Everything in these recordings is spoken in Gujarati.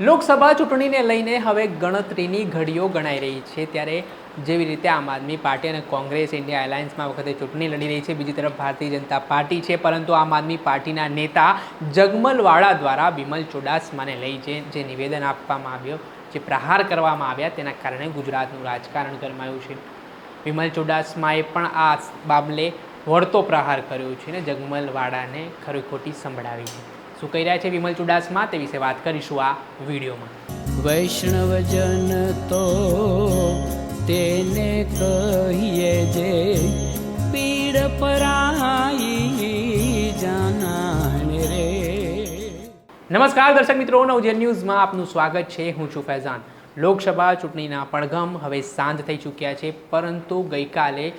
લોકસભા ચૂંટણીને લઈને હવે ગણતરીની ઘડીઓ ગણાઈ રહી છે ત્યારે જેવી રીતે આમ આદમી પાર્ટી અને કોંગ્રેસ ઇન્ડિયા એલાયન્સમાં વખતે ચૂંટણી લડી રહી છે, બીજી તરફ ભારતીય જનતા પાર્ટી છે, પરંતુ આમ આદમી પાર્ટીના નેતા જગમલવાળા દ્વારા બિમલ ચુડાસમાને લઈ જે જે નિવેદન આપવામાં આવ્યું, જે પ્રહાર કરવામાં આવ્યા, તેના કારણે ગુજરાતનું રાજકારણ ગરમાયું છે. વિમલ ચુડાસમાએ પણ આ બાબલે વળતો પ્રહાર કર્યો છે ને જગમલવાળાને ખરી ખોટી સંભળાવી છે. શું કહી રહ્યા છે વિમલ ચુડાસમા તે વિશે વાત કરીશું આ વિડીયોમાં. વૈષ્ણવજન તો તેને કહીએ જે પીડ પરાઈ જાનાને રે. નમસ્કાર દર્શક મિત્રો. નવજન ન્યૂઝમાં આપનું સ્વાગત છે. હું છું ફૈઝાન. લોકસભા ચૂંટણીના પડઘમ હવે શાંત થઈ ચૂક્યા છે પરંતુ ગઈકાલે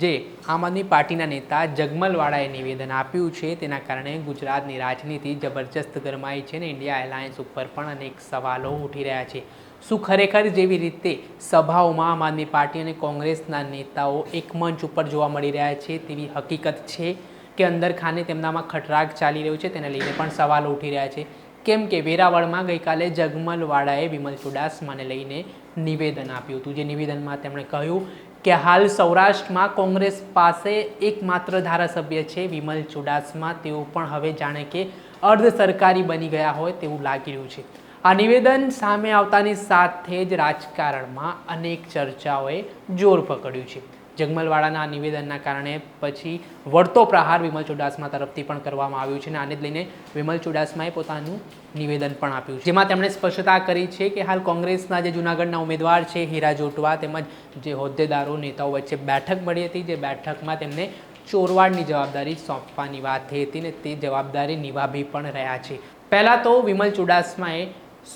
જે આમ આદમી પાર્ટીના નેતા જગમલવાળાએ નિવેદન આપ્યું છે, તેના કારણે ગુજરાતની રાજનીતિ જબરજસ્ત ગરમાઈ છે ને ઇન્ડિયા એલાયન્સ ઉપર પણ અનેક સવાલો ઉઠી રહ્યા છે. શું ખરેખર જેવી રીતે સભાઓમાં આમ આદમી પાર્ટી અને કોંગ્રેસના નેતાઓ એક મંચ ઉપર જોવા મળી રહ્યા છે તેવી હકીકત છે કે અંદર ખાને તેમનામાં ખટરાગ ચાલી રહ્યો છે? તેને લઈને પણ સવાલો ઉઠી રહ્યા છે. કેમ કે વેરાવળમાં ગઈકાલે જગમલવાળાએ વિમલ ચુડાસમાને લઈને નિવેદન આપ્યું હતું. જે નિવેદનમાં તેમણે કહ્યું કે હાલ સૌરાષ્ટ્રમાં કોંગ્રેસ પાસે એકમાત્ર ધારાસભ્ય છે વિમલ ચુડાસમા. તેઓ પણ હવે જાણે કે અર્ધ સરકારી બની ગયા હોય તેવું લાગી રહ્યું છે. આ નિવેદન સામે આવતાની સાથે જ રાજકારણમાં અનેક ચર્ચાઓએ જોર પકડ્યું છે. જગમલવાળાના નિવેદનના કારણે પછી વળતો પ્રહાર વિમલ ચુડાસમા તરફથી પણ કરવામાં આવ્યું છે અને આને લઈને વિમલ ચુડાસમાએ પોતાનું નિવેદન પણ આપ્યું છે. જેમાં તેમણે સ્પષ્ટતા કરી છે કે હાલ કોંગ્રેસના જે જૂનાગઢના ઉમેદવાર છે, હીરા જોટવા તેમજ જે હોદ્દેદારો, નેતાઓ વચ્ચે બેઠક મળી હતી, જે બેઠકમાં તેમને ચોરવાડની જવાબદારી સોંપવાની વાત થઈ હતી ને તે જવાબદારી નિભાવી પણ રહ્યા છે. પહેલાં તો વિમલ ચુડાસમાએ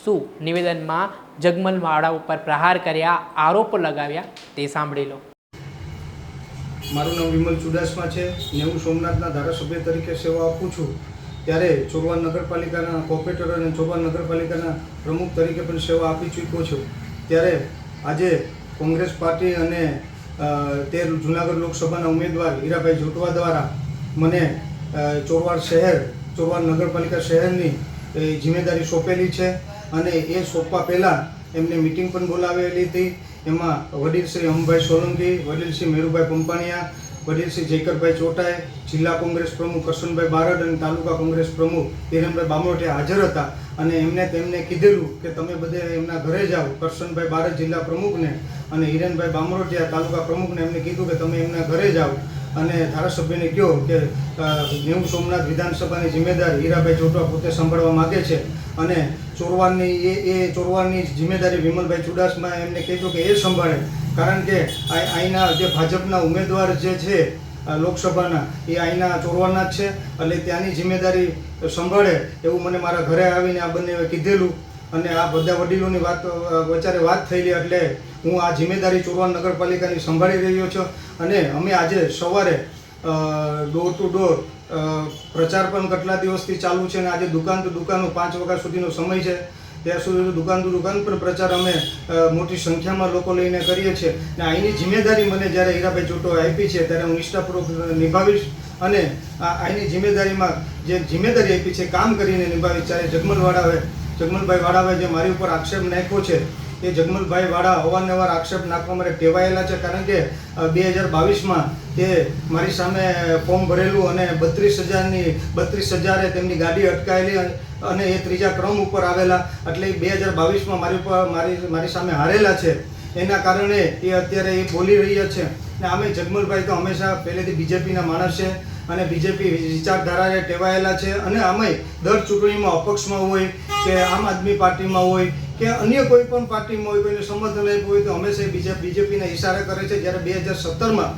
શું નિવેદનમાં જગમલવાળા ઉપર પ્રહાર કર્યા, આરોપો લગાવ્યા તે સાંભળી લો. મારું નામ વિમલ ચુડાસમા છે ને હું સોમનાથના ધારાસભ્ય તરીકે સેવા આપું છું. ત્યારે ચોરવાડ નગરપાલિકાના કોર્પોરેટર અને ચોરવાડ નગરપાલિકાના પ્રમુખ તરીકે પણ સેવા આપી ચૂક્યો છું. ત્યારે આજે કોંગ્રેસ પાર્ટી અને તેર જુનાગઢ લોકસભાના ઉમેદવાર હીરાભાઈ જોટવા દ્વારા મને ચોરવાડ શહેર, ચોરવાડ નગરપાલિકા શહેરની જિમ્મેદારી સોંપેલી છે. અને એ સોંપવા પહેલાં એમને મિટિંગ પણ બોલાવેલી હતી. એમાં વડીલ શ્રી અમભાઈ સોલંકી, વડીલ શ્રી મેરુભાઈ પંપાણિયા, વડીલ શ્રી જયકરભાઈ ચોટાઈ જિલ્લા કોંગ્રેસ પ્રમુખ કરશનભાઈ બારડ અને તાલુકા કોંગ્રેસ પ્રમુખ હિરણભાઈ બામોટિયા હાજર હતા અને એમને તેમને કીધેલું કે તમે બધે એમના ઘરે જાઓ. કરશનભાઈ બારડ જિલ્લા પ્રમુખને અને હિરેનભાઈ બામરોટિયા તાલુકા પ્રમુખને એમને કીધું કે તમે એમના ઘરે જાઓ. અને ધારાસભ્યને કહો કે અ, સોમનાથ વિધાનસભાની જિમ્મેદારી હીરાભાઈ ચોટવા પોતે સંભાળવા માગે છે અને ચોરવાનની એ એ ચોરવાડની જિમ્મેદારી વિમલભાઈ ચુડાસમા એમને કહેજો કે એ સંભાળે. કારણ કે અહીંના જે ભાજપના ઉમેદવાર જે છે લોકસભાના એ અહીંના ચોરવાના જ છે. એટલે ત્યાંની જિમ્મેદારી સંભાળે એવું મને મારા ઘરે આવીને આ બંને કીધેલું. અને આ બધા વડીલોની વાત વચારે વાત થયેલી એટલે હું આ જિમ્મેદારી ચોરવાડ નગરપાલિકાની સંભાળી રહ્યો છું અને અમે આજે સવારે ડોર ટુ ડોર પ્રચાર પણ કેટલા દિવસથી ચાલુ છે અને આજે દુકાન ટુ દુકાનો પાંચ વાગ્યા સુધીનો સમય છે. ત્યાં સુધી દુકાન ટુ દુકાન પર પ્રચાર અમે મોટી સંખ્યામાં લોકો લઈને કરીએ છીએ. અને અહીંની જિમ્મેદારી મને જ્યારે હીરાભાઈ ચોટો આપી છે ત્યારે હું નિષ્ઠાપૂર્વક નિભાવીશ અને અહીંની જિમ્મેદારીમાં જે જિમ્મેદારી આપી છે, કામ કરીને નિભાવીશ ત્યારે જગમલવાળાએ જગમલભાઈ વાળાએ જે મારી ઉપર આક્ષેપ નાખ્યો છે, એ જગમલભાઈ વાળા અવારનવાર આક્ષેપ નાખવા માટે ટેવાયેલા છે, કારણ કે બે હજાર બાવીસમાં તે મારી સામે ફોર્મ ભરેલું અને બત્રીસ હજારની, બત્રીસ હજારે તેમની ગાડી અટકાયેલી અને એ ત્રીજા ક્રમ ઉપર આવેલા, એટલે બે હજાર બાવીસમાં મારી ઉપર, મારી મારી સામે હારેલા છે. એના કારણે એ અત્યારે એ બોલી રહ્યા છે. ને આમે જગમલભાઈ તો હંમેશા પહેલેથી બીજેપીના માણસ છે. અને બીજેપી વિચારધારાએ ટેવાયેલા છે અને અમે દર ચૂંટણીમાં અપક્ષમાં હોય કે આમ આદમી પાર્ટીમાં હોય કે અન્ય કોઈ પણ પાર્ટીમાં હોય, કોઈને સમર્થન આપ્યું હોય તો હંમેશા બીજે બીજેપીના ઇશારા કરે છે. જ્યારે બે હજાર સત્તરમાં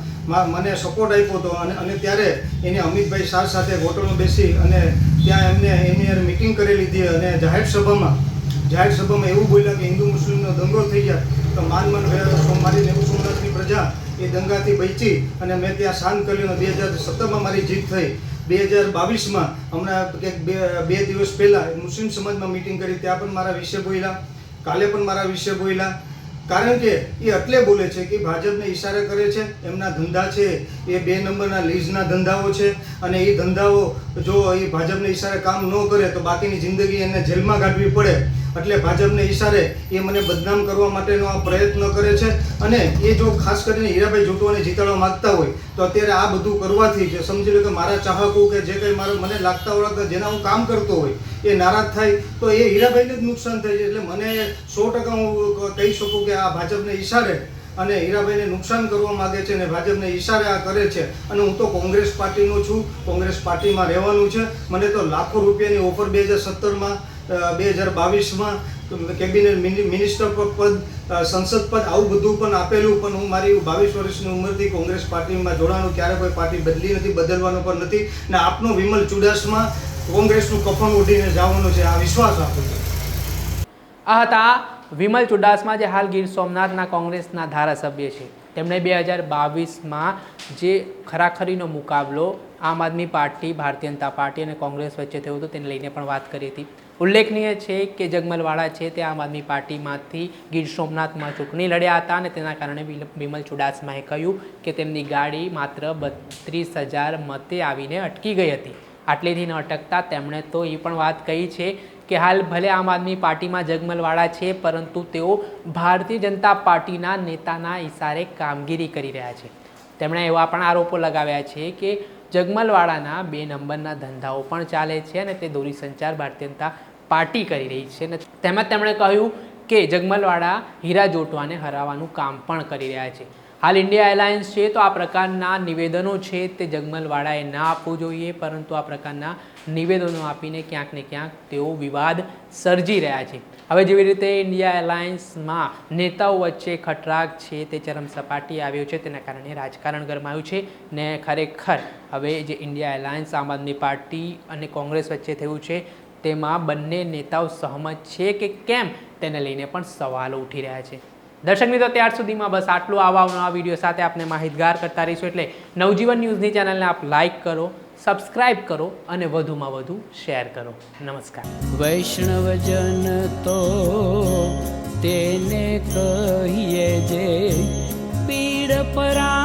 મને સપોર્ટ આપ્યો હતો અને અને ત્યારે એને અમિતભાઈ શાહ સાથે હોટલમાં બેસી અને ત્યાં એમને, એની મિટિંગ કરી લીધી અને જાહેર સભામાં જાહેર સભામાં એવું બોલ્યા કે હિન્દુ મુસ્લિમનો દંગો થઈ જાય તો માન, મન, મારી નેવું સોમનાથની પ્રજા એ દંગાથી બચી અને મેં ત્યાં શાંત કર્યું બે હજાર સત્તરમાં મારી જીત થઈ. બે હજાર બાવીસમાં હમણાં કંઈક બે બે દિવસ પહેલાં મુસ્લિમ સમાજમાં મિટિંગ કરી, ત્યાં પણ મારા વિશે બોલ્યા. કાલે પણ મારા વિશે બોલ્યા. કારણ કે એ એટલે બોલે છે કે ભાજપને ઈશારે કરે છે, એમના ધંધા છે, એ બે નંબરના લીઝના ધંધાઓ છે અને એ ધંધાઓ જો એ ભાજપને ઈશારે કામ ન કરે તો બાકીની જિંદગી એને જેલમાં કાઢવી પડે. એટલે ભાજપને ઈશારે એ મને બદનામ કરવા માટેનો આ પ્રયત્ન કરે છે. અને એ જો ખાસ કરીને હીરાભાઈ જોટવાને જીતાડવા માગતા હોય, તો અત્યારે આ બધું કરવાથી જે સમજી લો કે મારા ચાહકો કે જે કંઈ મારે મને લાગતા ઓળખતા જેના હું કામ કરતો હોય, એ નારાજ થાય, તો એ હીરાભાઈને જ નુકસાન થાય છે. એટલે મને સો ટકા હું કહી શકું કે આ ભાજપને ઈશારે અને હીરાભાઈને નુકસાન કરવા માગે છે અને ભાજપને ઈશારે આ કરે છે. અને હું તો કોંગ્રેસ પાર્ટીનો છું, કોંગ્રેસ પાર્ટીમાં રહેવાનું છે. મને તો લાખો રૂપિયાની ઓફર બે હજાર સત્તરમાં બે હજાર બાવીસમાં કેબિનેટ મિનિ- મિનિસ્ટર પદ સંસદ પદ આવું બધું પણ આપેલું, પણ હું મારી બાવીસ વર્ષની ઉંમરથી કોંગ્રેસ પાર્ટીમાં જોડાણું, ક્યારે કોઈ પાર્ટી બદલી નથી, બદલવાનો પણ નથી. ને આપનો વિમલ ચુડાસમા કોંગ્રેસનું કફન ઉઠીને જવાનું છે, આ વિશ્વાસ આપું છું. આ હતા વિમલ ચુડાસમા, જે હાલ ગીર સોમનાથના કોંગ્રેસના ધારાસભ્ય છે. તેમણે બે હજાર બાવીસમાં જે ખરાખરીનો મુકાબલો આમ આદમી પાર્ટી, ભારતીય જનતા પાર્ટી અને કોંગ્રેસ વચ્ચે થયો હતો, તેને લઈને પણ વાત કરી હતી. ઉલ્લેખનીય છે કે જગમલવાળા છે તે આમ આદમી પાર્ટીમાંથી ગીર સોમનાથમાં ચૂંટણી લડ્યા હતા અને તેના કારણે બિમલ ચુડાસમાએ કહ્યું કે તેમની ગાડી માત્ર બત્રીસ હજાર મતે આવીને અટકી ગઈ હતી. આટલેથી ન અટકતા તેમણે તો એ પણ વાત કહી છે કે હાલ ભલે આમ આદમી પાર્ટીમાં જગમલવાળા છે, પરંતુ તેઓ ભારતીય જનતા પાર્ટીના નેતાના ઇશારે કામગીરી કરી રહ્યા છે. તેમણે એવા પણ આરોપો લગાવ્યા છે કે જગમલવાળાના બે નંબરના ધંધાઓ પણ ચાલે છે અને તે દોરી સંચાર ભારતીય જનતા પાર્ટી કરી રહી છે અને તેમજ તેમણે કહ્યું કે જગમલવાળા હીરા જોટવાને હરાવવાનું કામ પણ કરી રહ્યા છે. હાલ ઇન્ડિયા એલાયન્સ છે તો આ પ્રકારના નિવેદનો છે તે જગમલવાળાએ ના આપવું જોઈએ, પરંતુ આ પ્રકારના નિવેદનો આપીને ક્યાંક ને ક્યાંક તેઓ વિવાદ સર્જી રહ્યા છે. હવે જેવી રીતે ઇન્ડિયા એલાયન્સમાં નેતાઓ વચ્ચે ખટરાગ છે તે ચરમ સપાટી આવ્યો છે તેના કારણે રાજકારણ ગરમાયું છે ને ખરેખર હવે જે ઇન્ડિયા એલાયન્સ આમ આદમી પાર્ટી અને કોંગ્રેસ વચ્ચે થયું છે તેમાં બંને નેતાઓ સહમત છે કે કેમ તેને લઈને પણ સવાલો ઉઠી રહ્યા છે. દર્શક મિત્રો, ત્યાર સુધીમાં બસ આટલું. આવા નવા વીડિયો સાથે આપને માહિતગાર કરતા રહીશું એટલે નવજીવન ન્યૂઝની ચેનલને આપ લાઇક કરો, સબસ્ક્રાઇબ કરો અને વધુમાં વધુ શેર કરો. નમસ્કાર. વૈષ્ણવજન તો તેને કહીએ જે પીડ પરા